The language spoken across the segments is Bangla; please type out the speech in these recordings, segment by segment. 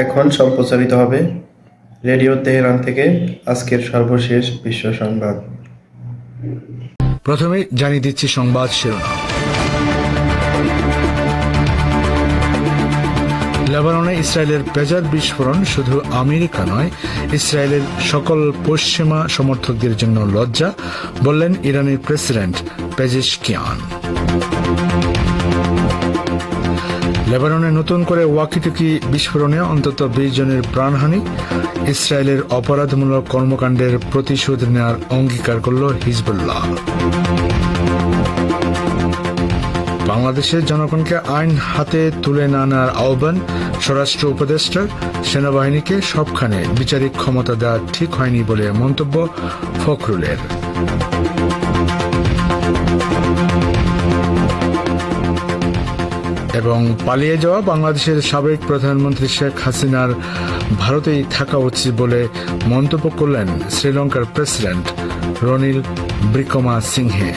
এখন সম্প্রচারিত হবে রেডিও তেহরান থেকে আজকের সর্বশেষ বিশ্ব সংবাদ। প্রথমে জানিয়ে দিচ্ছি সংবাদ শিরোনাম। লেবাননে ইসরায়েলের পেজার বিস্ফোরণ শুধু আমেরিকা নয়, ইসরায়েলের সকল পশ্চিমা সমর্থকদের জন্য লজ্জা, বললেন ইরানের প্রেসিডেন্ট পেজেশকিয়ান। লেবাননে নতুন করে ওয়াকিটুকি বিস্ফোরণে অন্তত বিশ জনের প্রাণহানি। ইসরায়েলের অপরাধমূলক কর্মকাণ্ডের প্রতিশোধ নেওয়ার অঙ্গীকার করল হিজবুল্লাহ। বাংলাদেশের জনগণকে আইন হাতে তুলে না নেওয়ার আহ্বান স্বরাষ্ট্র উপদেষ্টার সেনাবাহিনীকে সবখানে বিচারিক ক্ষমতা দেওয়া ঠিক হয়নি বলে মন্তব্য ফখরুলের। এবং পালিয়ে যাওয়া বাংলাদেশের সাবেক প্রধানমন্ত্রী শেখ হাসিনার ভারতেই থাকা উচিত বলে মন্তব্য করলেন শ্রীলঙ্কার প্রেসিডেন্ট রনিল ব্রিকমা সিংহে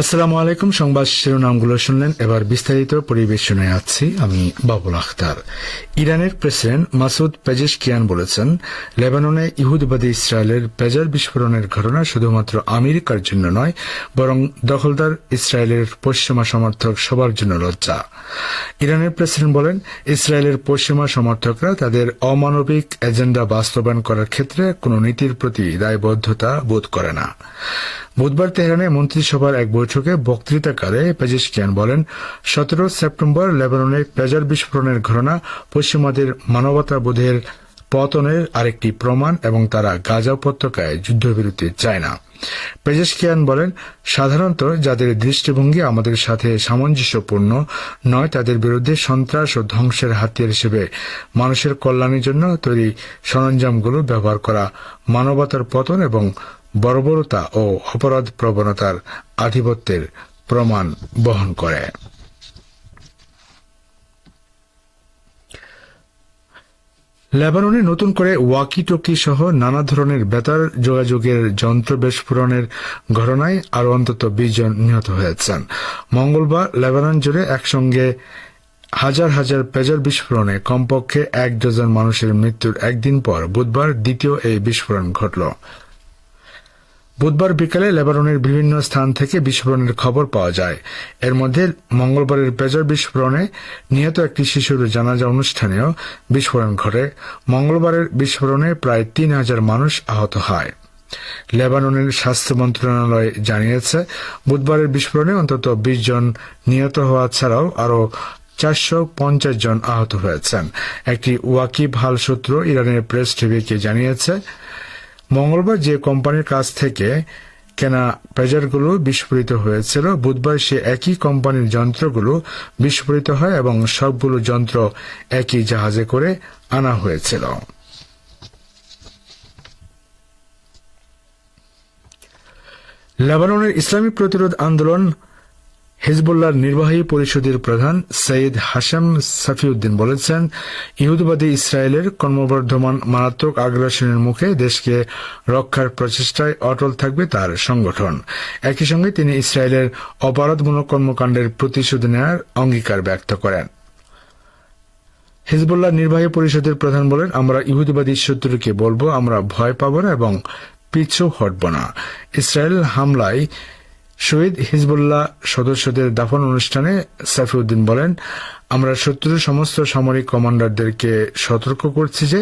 আসসালামু আলাইকুম, সংবাদ শিরোনামগুলো শুনলেন। এবার বিস্তারিত পরিবেশনে আছি আমি বাবুল আখতার। ইরানের প্রেসিডেন্ট মাসুদ পেজেশকিয়ান বলেছেন, লেবাননে ইহুদবাদী ইসরায়েলের পেজার বিস্ফোরণের ঘটনা শুধুমাত্র আমেরিকার জন্য নয়, বরং দখলদার ইসরায়েলের পশ্চিমা সমর্থক সবার জন্য লজ্জা। ইরানের প্রেসিডেন্ট বলেন, ইসরায়েলের পশ্চিমা সমর্থকরা তাদের অমানবিক এজেন্ডা বাস্তবায়ন করার ক্ষেত্রে কোনো নীতির প্রতি দায়বদ্ধতা বোধ করে না। বুধবার তেহরানে মন্ত্রিসভার এক বৈঠকে বক্তৃতাকালে পেজেশকিয়ান বলেন, সতেরো সেপ্টেম্বর লেবাননে পেজার বিস্ফোরণের ঘটনা পশ্চিমাদের মানবতাবোধের পতনের আরেকটি প্রমাণ এবং তারা গাজা উপত্যকায় যুদ্ধবিরতি চায় না। পেজেশকিয়ান বলেন, সাধারণত যাদের দৃষ্টিভঙ্গি আমাদের সাথে সামঞ্জস্যপূর্ণ নয়, তাদের বিরুদ্ধে সন্ত্রাস ও ধ্বংসের হাতিয়ার হিসেবে মানুষের কল্যাণের জন্য তৈরি সরঞ্জামগুলো ব্যবহার করা মানবতার পতন এবং বর্বরতা ও অপরাধ প্রবণতার আধিপত্যের প্রমাণ বহন করে। লেবাননে নতুন করে ওয়াকি টকি সহ নানা ধরনের বেতার যোগাযোগের যন্ত্র বিস্ফোরণের ঘটনায় আরও অন্তত বিশ জন নিহত হয়েছেন। মঙ্গলবার লেবানন জুড়ে একসঙ্গে হাজার হাজার পেজার বিস্ফোরণে কমপক্ষে এক ডজন মানুষের মৃত্যুর একদিন পর বুধবার দ্বিতীয় এই বিস্ফোরণ ঘটল। বুধবার বিকালে লেবাননের বিভিন্ন স্থান থেকে বিস্ফোরণের খবর পাওয়া যায়। এর মধ্যে মঙ্গলবারের পেজার বিস্ফোরণে নিহত একটি শিশুর জানাজা অনুষ্ঠানেও বিস্ফোরণ ঘটে। মঙ্গলবারের বিস্ফোরণে প্রায় তিন হাজার মানুষ আহত হয়। লেবাননের স্বাস্থ্য মন্ত্রণালয় জানিয়েছে, বুধবারের বিস্ফোরণে অন্তত বিশ জন নিহত হওয়া ছাড়াও আরও চারশো পঞ্চাশ জন আহত হয়েছেন। একটি ওয়াকিব হাল সূত্র ইরানের প্রেস টিভিকে জানিয়েছে মঙ্গলবার যে কোম্পানির কাছ থেকে কেনা পেজারগুলো বিস্ফোরিত হয়েছিল, বুধবার সে একই কোম্পানির যন্ত্রগুলো বিস্ফোরিত হয় এবং সবগুলো যন্ত্র একই জাহাজে করে আনা হয়েছিল। লেবাননের ইসলামী প্রতিরোধ আন্দোলন হিজবুল্লাহর নির্বাহী পরিষদের প্রধান সৈয়দ হাসাম সাফিউদ্দিন বলেছেন, ইহুদবাদী ইসরায়েলের ক্রমবর্ধমান মারাত্মক আগ্রাসনের মুখে দেশকে রক্ষার প্রচেষ্টায় অটল থাকবে তার সংগঠন। একই সঙ্গে তিনি ইসরায়েলের অপরাধমূলক কর্মকাণ্ডের প্রতিশোধ নেওয়ার অঙ্গীকার ব্যক্ত করেন। হিজবুল্লাহ নির্বাহী পরিষদের প্রধান বলেন, আমরা ইহুদিবাদী শত্রুকে বলব, আমরা ভয় পাব না এবং পিছু হটব না। ইসরায়েল হামলায় শহীদ হিজবুল্লাহ সদস্যদের দাফন অনুষ্ঠানে সাফিউদ্দিন বলেন, আমরা শত্রুর সমস্ত সামরিক কমান্ডারদেরকে সতর্ক করছি যে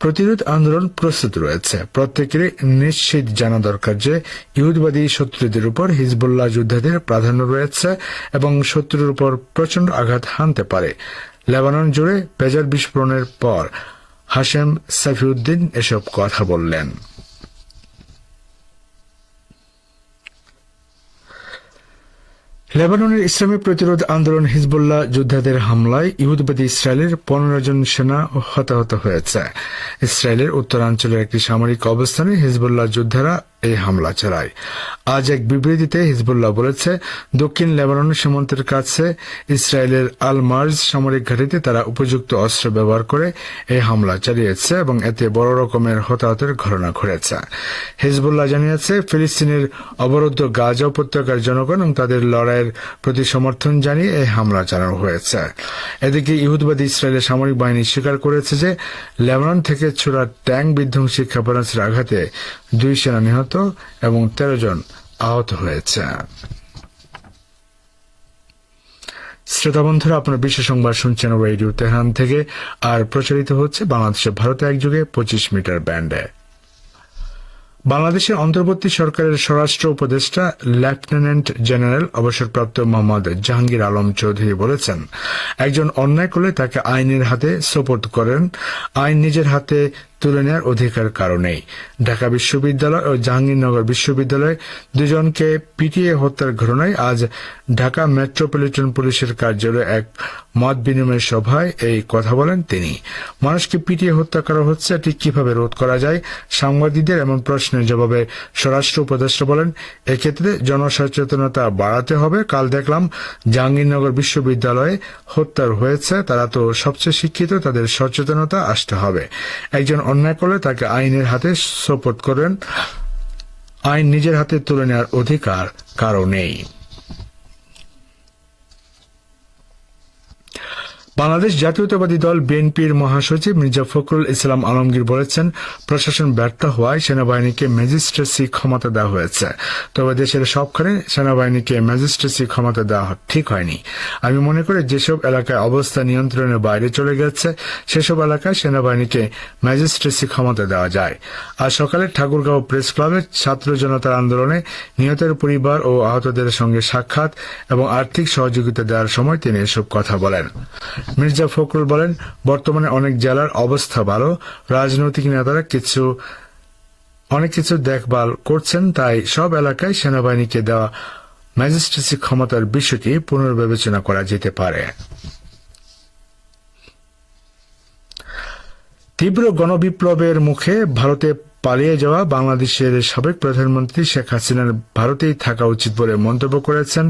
প্রতিরোধ আন্দোলন প্রস্তুত রয়েছে। প্রত্যেকেরই নিশ্চিত জানা দরকার যে ইহুদবাদী শত্রুদের উপর হিজবুল্লাহ যোদ্ধাদের প্রাধান্য রয়েছে এবং শত্রুর উপর প্রচণ্ড আঘাত হানতে পারে। লেবানন জুড়ে পেজার বিস্ফোরণের পর হাশেম সাফিউদ্দিন এসব কথা বললেন। লেবাননের ইসলামী প্রতিরোধ আন্দোলন হিজবুল্লাহ যোদ্ধাদের হামলায় ইহুদবাদী ইসরায়েলের পনেরো জন সেনা হতাহত হয়েছে। ইসরায়েলের উত্তরাঞ্চলের একটি সামরিক অবস্থানে হিজবুল্লাহ যোদ্ধারা এই হামলা চালায়। আজ এক বিবৃতিতে হিজবুল্লাহ বলেছে, দক্ষিণ লেবানন সীমান্তের কাছে ইসরায়েলের আল মার্জ সামরিক ঘাঁটিতে তারা উপযুক্ত অস্ত্র ব্যবহার করে এই হামলা চালিয়েছে এবং এতে বড় রকমের হতাহতের ঘটনা ঘটেছে। হিজবুল্লাহ জানিয়েছে, ফিলিস্তিনের অবরুদ্ধ গাজা উপত্যকার জনগণ এবং তাদের লড়াইয়ের প্রতি সমর্থন জানিয়ে এই হামলা চালানো হয়েছে। এদিকে ইহুদবাদী ইসরায়েলের সামরিক বাহিনী স্বীকার করেছে যে, লেবানন থেকে ছোড়া ট্যাঙ্ক বিধ্বংসী ক্ষেপণাস্ত্রের আঘাতে দুই সেনা নিহত এবং তেরো জন আহত হয়েছে। শ্রোতা বন্ধুরা, আপনার বিশ্ব সংবাদ শুনছেন রেডিও তেহরান থেকে, আর প্রচারিত হচ্ছে বাংলাদেশের ভারতে একযোগে পঁচিশ মিটার ব্যান্ডে। বাংলাদেশের অন্তর্বর্তী সরকারের স্বরাষ্ট্র উপদেষ্টা, লেফটেন্যান্ট জেনারেল, অবসরপ্রাপ্ত মোহাম্মদ জাহাঙ্গীর আলম চৌধুরী বলেছেন, একজন অন্যায় করলে তাকে আইনের হাতে সোপর্দ করেন। আইন নিজের হাতে তুলে নেওয়ার অধিকার কারণেই। ঢাকা বিশ্ববিদ্যালয় ও জাহাঙ্গীরনগর বিশ্ববিদ্যালয় দুজনকে পিটিয়ে হত্যার ঘটনায় আজ ঢাকা মেট্রোপলিটন পুলিশের কার্যালয়ে এক মত বিনিময় সভায় এই কথা বলেন তিনি। মানুষকে পিটিয়ে হত্যা করা হচ্ছে এটি কীভাবে রোধ করা যায়? সাংবাদিকদের এমন প্রশ্নের জবাবে স্বরাষ্ট্র উপদেষ্টা বলেন, এক্ষেত্রে জনসচেতনতা বাড়াতে হবে। কাল দেখলাম জাহাঙ্গীরনগর বিশ্ববিদ্যালয়ে হত্যার হয়েছে, তারা তো সবচেয়ে শিক্ষিত, তাদের সচেতনতা আসতে হবে। একজন অন্যায় করলে তাকে আইনের হাতে সোপর্দ করেন। আইন নিজের হাতে তুলে নেওয়ার অধিকার কারও নেই। বাংলাদেশ জাতীয়তাবাদী দল বিএনপির মহাসচিব মির্জা ফখরুল ইসলাম আলমগীর বলেছেন, প্রশাসন ব্যর্থ হওয়ায় সেনাবাহিনীকে ম্যাজিস্ট্রেসি ক্ষমতা দেওয়া হয়েছে। তবে দেশের সবখানে সেনাবাহিনীকে ম্যাজিস্ট্রেসি ক্ষমতা দেওয়া ঠিক হয়নি। আমি মনে করি যেসব এলাকায় অবস্থা নিয়ন্ত্রণের বাইরে চলে গেছে, সেসব এলাকায় সেনাবাহিনীকে ম্যাজিস্ট্রেসি ক্ষমতা দেওয়া যায়। আজ সকালে ঠাকুরগাঁও প্রেস ক্লাবে ছাত্র জনতার আন্দোলনে নিহতের পরিবার ও আহতদের সঙ্গে সাক্ষাৎ এবং আর্থিক সহযোগিতা দেওয়ার সময় তিনি এসব কথা বলেন। মির্জা ফখরুল বলেন, বর্তমানে অনেক জেলার অবস্থা ভালো, রাজনৈতিক নেতারা কিছু, অনেক কিছু দেখভাল করছেন, তাই সব এলাকায় সেনাবাহিনীকে দেওয়া ম্যাজিস্ট্রেসি ক্ষমতার বিষয়টি পুনর্বিবেচনা করা যেতে পারে। তীব্র গণবিপ্লবের মুখে ভারতে পালিয়ে যাওয়া বাংলাদেশের সাবেক প্রধানমন্ত্রী শেখ হাসিনার ভারতেই থাকা উচিত বলে মন্তব্য করেছেন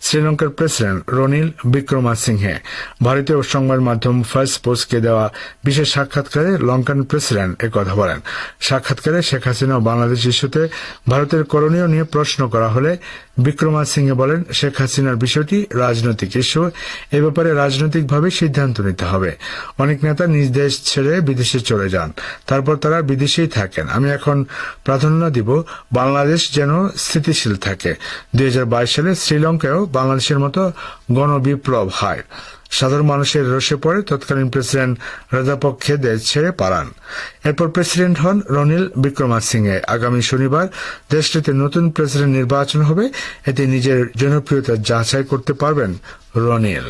শ্রীলঙ্কার প্রেসিডেন্ট রনিল বিক্রমাসিংহে। ভারতীয় সংবাদ মাধ্যম ফার্স্ট পোস্টকে দেওয়া বিশেষ সাক্ষাৎকারে লঙ্কান প্রেসিডেন্ট একথা বলেন। সাক্ষাৎকারে শেখ হাসিনা বাংলাদেশ ইস্যুতে ভারতের করণীয় নিয়ে প্রশ্ন করা হলে বিক্রমাসিংহে বলেন, শেখ হাসিনার বিষয়টি রাজনৈতিক ইস্যু। এ ব্যাপারে রাজনৈতিকভাবে সিদ্ধান্ত নিতে হবে। অনেক নেতা নিজ দেশ ছেড়ে বিদেশে চলে যান। তারপর তারা বিদেশেই থাকেন। আমি এখন প্রাধান্য দিব, বাংলাদেশ যেন স্থিতিশীল থাকে। দু হাজার বাইশ সালে শ্রীলঙ্কায়ও বাংলাদেশের মতো গণবিপ্লব হয়। সাধারণ মানুষের রসে পড়ে তৎকালীন প্রেসিডেন্ট রাজাপক্ষে দেশ ছেড়ে পালান। এরপর প্রেসিডেন্ট হন রনিল বিক্রমাসিংহে। আগামী শনিবার দেশটিতে নতুন প্রেসিডেন্ট নির্বাচন হবে। এতে নিজের জনপ্রিয়তা যাচাই করতে পারবেন রনিল।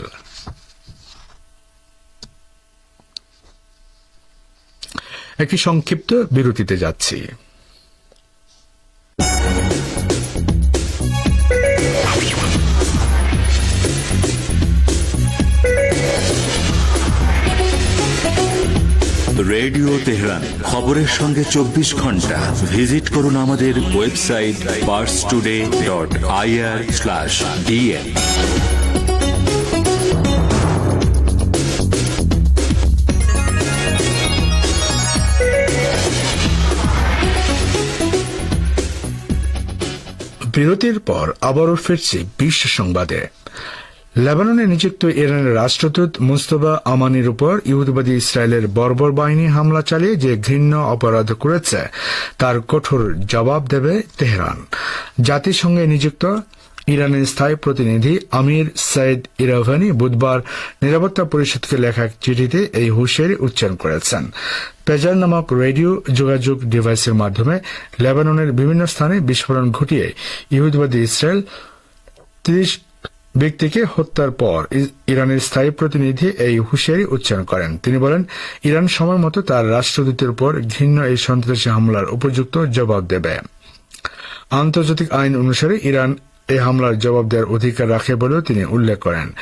একটি সংক্ষিপ্ত বিরতিতে যাচ্ছি। রেডিও খবরের সঙ্গে চব্বিশ ঘণ্টা। ভিজিট করুন আমাদের website Pars Today dot IR slash DN বিরতির পর আবারও ফিরছি বিশ্ব সংবাদে। লেবাননে নিযুক্ত ইরানের রাষ্ট্রদূত মুস্তফা আমানির উপর ইহুদিবাদী ইসরায়েলের বর্বর বাহিনী হামলা চালিয়ে যে ঘৃণ্য অপরাধ করেছে, তার কঠোর জবাব দেবে তেহরান। জাতিসংঘে নিযুক্ত ইরানের স্থায়ী প্রতিনিধি আমির সাইদ ইরাভানি বুধবার নিরাপত্তা পরিষদকে লেখা এক চিঠিতে এই হুঁশিয়ারি উচ্চারণ করেছেন। পেজার নামক রেডিও যোগাযোগ ডিভাইসের মাধ্যমে লেবাননের বিভিন্ন স্থানে বিস্ফোরণ ঘটিয়ে ইহুদবাদী ইসরায়েল ত্রিশ ব্যক্তিকে হত্যার পর ইরানের স্থায়ী প্রতিনিধি এই হুঁশিয়ারি উচ্চারণ করেন। তিনি বলেন, ইরান সময় মতো তার রাষ্ট্রদূতের উপর ঘৃণ্য এই সন্ত্রাসী হামলার উপযুক্ত জবাব দেবে। আন্তর্জাতিক আইন অনুসারে ইরান এই হামলার জবাব দেওয়ার অধিকার রাখে বলেও তিনি উল্লেখ করেন।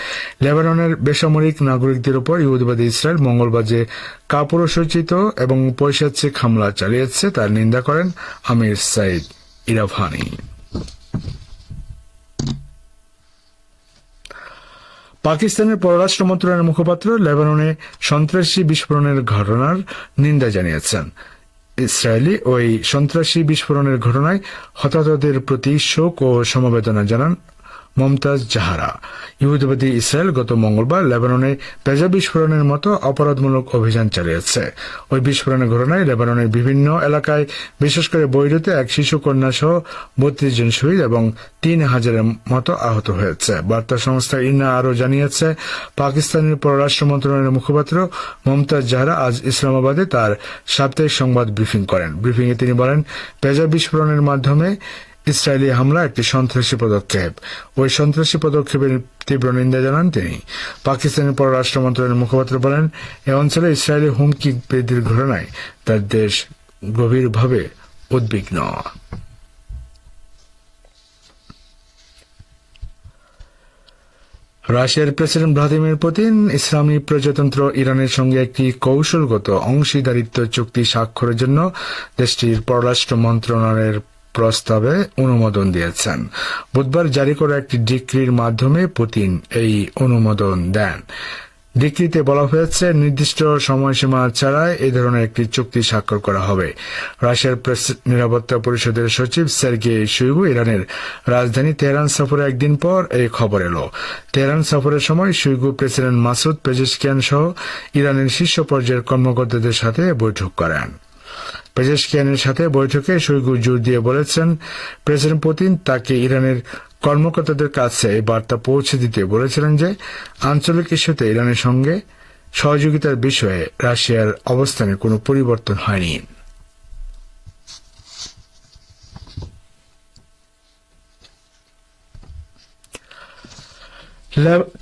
লেবাননের বেসামরিক নাগরিকদের উপর ইহুদিবাদী ইসরায়েল মঙ্গলবার যে কাপুরুষোচিত এবং পৈশাচিক হামলা চালিয়েছে তার নিন্দা করেন আমির সাইদ ইরাভানি। পাকিস্তানের পররাষ্ট্র মন্ত্রণালয়ের মুখপাত্র লেবাননে সন্ত্রাসী বিস্ফোরণের ঘটনার নিন্দা জানিয়েছেন। ইসরায়েলি ওই সন্ত্রাসী বিস্ফোরণের ঘটনায় হতাহতদের প্রতি শোক ও সমবেদনা জানান মমতাজ জাহারা। ইহুদিবাদী ইসরায়েল গত মঙ্গলবার লেবাননে পেজা বিস্ফোরণের মতো অপরাধমূলক অভিযান চালিয়েছে। ওই বিস্ফোরণের ঘটনায় লেবাননের বিভিন্ন এলাকায় বিশেষ করে বৈরুতে এক শিশু কন্যা সহ বত্রিশ জন শহীদ এবং তিন হাজারের মতো আহত হয়েছে। বার্তা সংস্থা ইন্না আরও জানিয়েছে, পাকিস্তানের পররাষ্ট্র মন্ত্রণালয়ের মুখপাত্র মমতাজ জাহারা আজ ইসলামাবাদে তার সাপ্তাহিক সংবাদ ব্রিফিং করেন। ব্রিফিংয়ে তিনি বলেন, পেজা বিস্ফোরণের মাধ্যমে ইসরায়েলি হামলা একটি সন্ত্রাসী পদক্ষেপ। ওই সন্ত্রাসী পদক্ষেপের তীব্র নিন্দা জানান তিনি। পাকিস্তানের পররাষ্ট্র মন্ত্রণালয়ের মুখপাত্র বলেন, এ অঞ্চলে ইসরায়েলি হুমকি বৃদ্ধির ঘটনায় তার দেশ গভীরভাবে উদ্বিগ্ন। রাশিয়ার প্রেসিডেন্ট ভ্লাদিমির পুতিন ইসলামী প্রজাতন্ত্র ইরানের সঙ্গে একটি কৌশলগত অংশীদারিত্ব চুক্তি স্বাক্ষরের জন্য দেশটির পররাষ্ট্র মন্ত্রণালয়ের প্রস্তাবে অনুমোদন দিয়েছেন। বুধবার জারি করা একটি ডিক্রির মাধ্যমে পুতিন এই অনুমোদন দেন। ডিক্রিতে বলা হয়েছে, নির্দিষ্ট সময়সীমা ছাড়াই এই ধরনের একটি চুক্তি স্বাক্ষর করা হবে। রাশিয়ার প্রেস নিরাপত্তা পরিষদের সচিব সের্গে শুইগু ইরানের রাজধানী তেহরান সফরে একদিন পর এই খবর এলো। তেহরান সফরের সময় শুইগু প্রেসিডেন্ট মাসুদ পেজেশকিয়ান সহ ইরানের শীর্ষ পর্যায়ের কর্মকর্তাদের সাথে বৈঠক করেন। পেজেশকিয়ানের সাথে বৈঠকে শৈগু জোর দিয়ে বলেছেন, প্রেসিডেন্ট পুতিন তাকে ইরানের কর্মকর্তাদের কাছে এই বার্তা পৌঁছে দিতে বলেছিলেন যে, আঞ্চলিক ইস্যুতে ইরানের সঙ্গে সহযোগিতার বিষয়ে রাশিয়ার অবস্থানে কোনো পরিবর্তন হয়নি।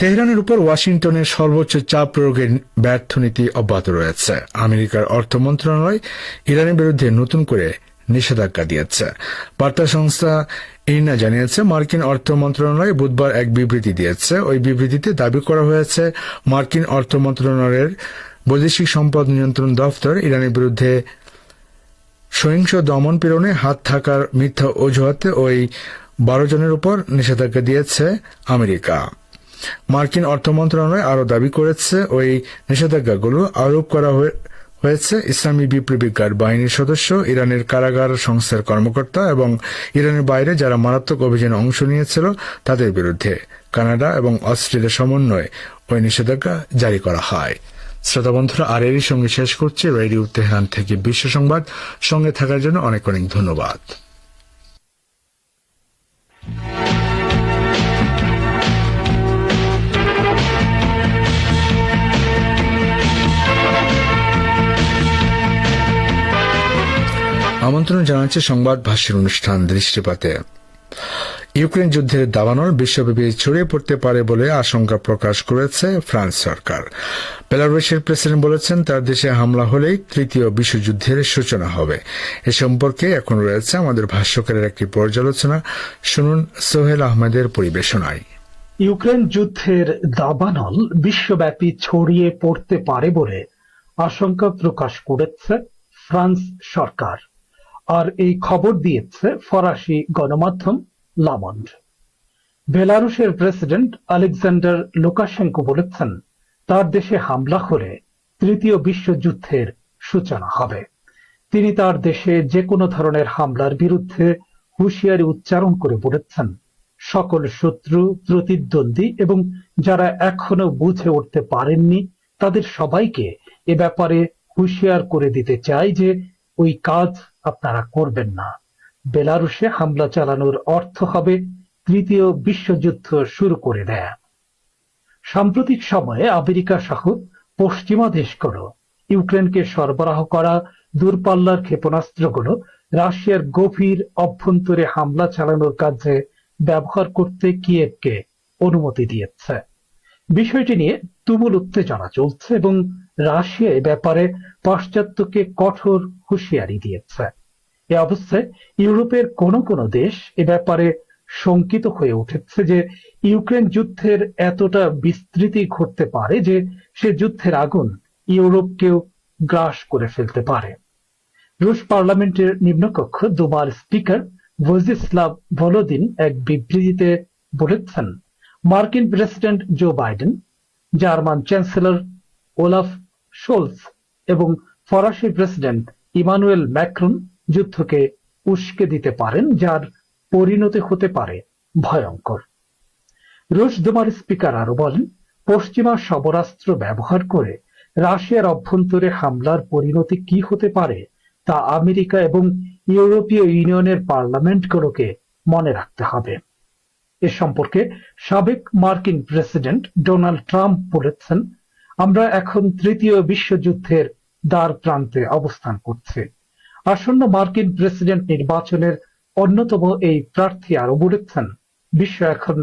তেহরানের উপর ওয়াশিংটনের সর্বোচ্চ চাপ প্রয়োগের ব্যর্থ নীতি অব্যাহত রয়েছে। আমেরিকার অর্থ মন্ত্রণালয় ইরানের বিরুদ্ধে নতুন করে নিষেধাজ্ঞা দিয়েছে। বার্তা সংস্থা ইনা জানিয়েছে, মার্কিন অর্থ মন্ত্রণালয় বুধবার এক বিবৃতি দিয়েছে। ওই বিবৃতিতে দাবি করা হয়েছে, মার্কিন অর্থ মন্ত্রণালয়ের বৈদেশিক সম্পদ নিয়ন্ত্রণ দফতর ইরানের বিরুদ্ধে সহিংস দমন পীড়নে হাত থাকার মিথ্যা অজুহাতে ওই বারো জনের উপর নিষেধাজ্ঞা দিয়েছে আমেরিকা। মার্কিন অর্থ মন্ত্রণালয় আরও দাবি করেছে, ওই নিষেধাজ্ঞাগুলো আরোপ করা হয়ে- হয়েছে ইসলামী বিপ্লবী গার্ড বাহিনীর সদস্য, ইরানের কারাগার সংস্থার কর্মকর্তা এবং ইরানের বাইরে যারা মারাত্মক অভিযানে অংশ নিয়েছিল তাদের বিরুদ্ধে কানাডা এবং অস্ট্রেলিয়ার সমন্বয়ে ওই নিষেধাজ্ঞা জারি করা হয়। শ্রোতা বন্ধুরা, আর এরই সঙ্গে শেষ করছি রেডিও তেহরান থেকে বিশ্ব সংবাদ। সঙ্গে থাকার জন্য অনেক অনেক ধন্যবাদ। আমন্ত্রণ জানাচ্ছে সংবাদ ভাষ্যের অনুষ্ঠান দৃষ্টিপাতে। ইউক্রেন যুদ্ধের দাবানল বিশ্বব্যাপী ছড়িয়ে পড়তে পারে বলে আশঙ্কা প্রকাশ করেছে ফ্রান্স সরকার। বেলারুশের প্রেসিডেন্ট বলেছেন, তার দেশে হামলা হলেই তৃতীয় বিশ্বযুদ্ধের সূচনা হবে। এ সম্পর্কে এখন রয়েছে আমাদের ভাষ্যকারের একটি পর্যালোচনা। শুনুন সোহেল আহমেদের পরিবেশনায়। ইউক্রেন যুদ্ধের দাবানল বিশ্বব্যাপী ছড়িয়ে পড়তে পারে বলে আশঙ্কা প্রকাশ করেছে ফ্রান্স সরকার। আর এই খবর দিয়েছে ফরাসি গণমাধ্যম লামন্ড বেলারুশের প্রেসিডেন্ট আলেকজান্ডার লুকাশেঙ্কো বলেছেন, তার দেশে হামলা হলে তৃতীয় বিশ্বযুদ্ধের সূচনা হবে। তিনি তার দেশে যে কোনো ধরনের হামলার বিরুদ্ধে হুঁশিয়ারি উচ্চারণ করে বলেছেন, সকল শত্রু, প্রতিদ্বন্দ্বী এবং যারা এখনও বুঝে উঠতে পারেননি, তাদের সবাইকে এ ব্যাপারে হুঁশিয়ার করে দিতে চাই যে ওই কাজ আপনারা করবেন না। বেলারুশে হামলা চালানোর অর্থ হবে তৃতীয় বিশ্বযুদ্ধ শুরু করে দেয়া। সাম্প্রতিক সময়ে আমেরিকা সহ পশ্চিমা দেশগুলো ইউক্রেনকে সরবরাহ করা দূরপাল্লার ক্ষেপণাস্ত্রগুলো রাশিয়ার গভীর অভ্যন্তরে হামলা চালানোর কাজে ব্যবহার করতে কিয়েভকে অনুমতি দিয়েছে। বিষয়টি নিয়ে তুমুল উত্তেজনা চলছে এবং রাশিয়া এ ব্যাপারে পাশ্চাত্যকে কঠোর হুঁশিয়ারি দিয়েছে। এ অবস্থায় ইউরোপের কোন কোন দেশ এ ব্যাপারে শঙ্কিত হয়ে উঠেছে যে ইউক্রেন যুদ্ধের এতটা বিস্তৃতি ঘটতে পারে যে সে যুদ্ধের আগুন ইউরোপকেও গ্রাস করে ফেলতে পারে। রুশ পার্লামেন্টের নিম্নকক্ষ দুবার স্পিকার ভজিস্লাভ ভলোদিন এক বিবৃতিতে বলেছেন, মার্কিন president Joe Biden, German chancellor Olaf Scholz এবং ফরাসি প্রেসিডেন্ট ইমানুয়েল ম্যাক্রন যুদ্ধকে উস্কে দিতে পারেন, যার পরিণতি হতে পারে ভয়ঙ্কর। রুশ দোমার স্পিকার আরও বলেন, পশ্চিমা সমরাস্ত্র ব্যবহার করে রাশিয়ার অভ্যন্তরে হামলার পরিণতি কি হতে পারে তা আমেরিকা এবং ইউরোপীয় ইউনিয়নের পার্লামেন্টগুলোকে মনে রাখতে হবে। এ সম্পর্কে সাবেক মার্কিন প্রেসিডেন্ট ডোনাল্ড ট্রাম্প বলেছেন আমরা এখন তৃতীয় বিশ্বযুদ্ধের দ্বার প্রান্তে অবস্থান করছি। আসন্ন মার্কিন প্রেসিডেন্ট নির্বাচনের অন্যতম এই প্রার্থী আরও বলেছেন, বিশ্ব এখন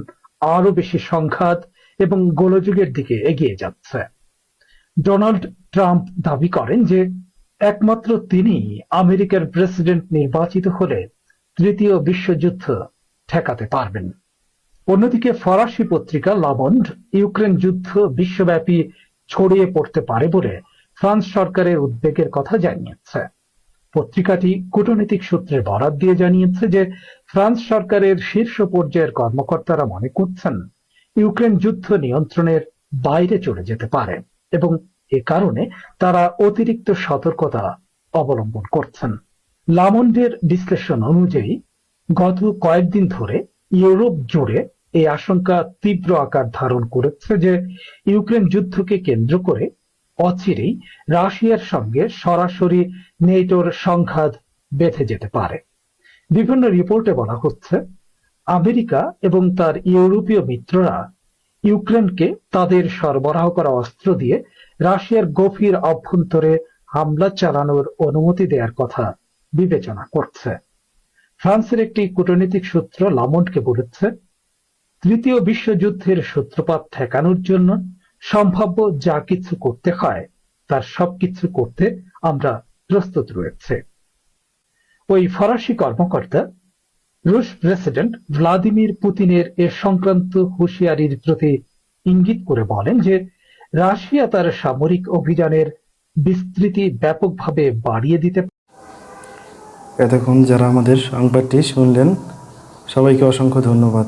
আরও বেশি সংঘাত এবং গোলযোগের দিকে এগিয়ে যাচ্ছে। ডোনাল্ড ট্রাম্প দাবি করেন যে, একমাত্র তিনি আমেরিকার প্রেসিডেন্ট নির্বাচিত হলে তৃতীয় বিশ্বযুদ্ধ ঠেকাতে পারবেন। অন্যদিকে ফরাসি পত্রিকা লাবন্ড ইউক্রেন যুদ্ধ বিশ্বব্যাপী ছড়িয়ে পড়তে পারে বলে ফ্রান্স সরকারের উদ্বেগের কথা জানিয়েছে। পত্রিকাটি কূটনৈতিক সূত্রে বরাত দিয়ে জানিয়েছে যে ফ্রান্স সরকারের শীর্ষ পর্যায়ের কর্মকর্তারা মনে করছেন, ইউক্রেন যুদ্ধ নিয়ন্ত্রণের বাইরে চলে যেতে পারে এবং এ কারণে তারা অতিরিক্ত সতর্কতা অবলম্বন করছেন। লামন্ডের বিশ্লেষণ অনুযায়ী, গত কয়েকদিন ধরে ইউরোপ জুড়ে এই আশঙ্কা তীব্র আকার ধারণ করেছে যে ইউক্রেন যুদ্ধকে কেন্দ্র করে অচিরেই রাশিয়ার সঙ্গে সরাসরি নেটোর সংঘাত বেঁধে যেতে পারে। বিভিন্ন রিপোর্টে বলা হচ্ছে, আমেরিকা এবং তার ইউরোপীয় মিত্ররা ইউক্রেনকে তাদের সরবরাহ করা অস্ত্র দিয়ে রাশিয়ার গভীর অভ্যন্তরে হামলা চালানোর অনুমতি দেওয়ার কথা বিবেচনা করছে। ফ্রান্সের একটি কূটনৈতিক সূত্র লামন্ডকে বলেছে তৃতীয় বিশ্বযুদ্ধের সূত্রপাত ঠেকানোর জন্য সম্ভাব্য যা কিছু করতে হয়, তার সবকিছু করতে আমরা প্রস্তুত রয়েছে। ওই ফরাসি কর্মকর্তা, রুশ প্রেসিডেন্ট ভ্লাদিমির পুতিনের এ সংক্রান্ত হুঁশিয়ারির প্রতি ইঙ্গিত করে বলেন যে, রাশিয়া তার সামরিক অভিযানের বিস্তৃতি ব্যাপকভাবে বাড়িয়ে দিতে এতক্ষণ যারা আমাদের সংবাদটি শুনলেন, সবাইকে অসংখ্য ধন্যবাদ।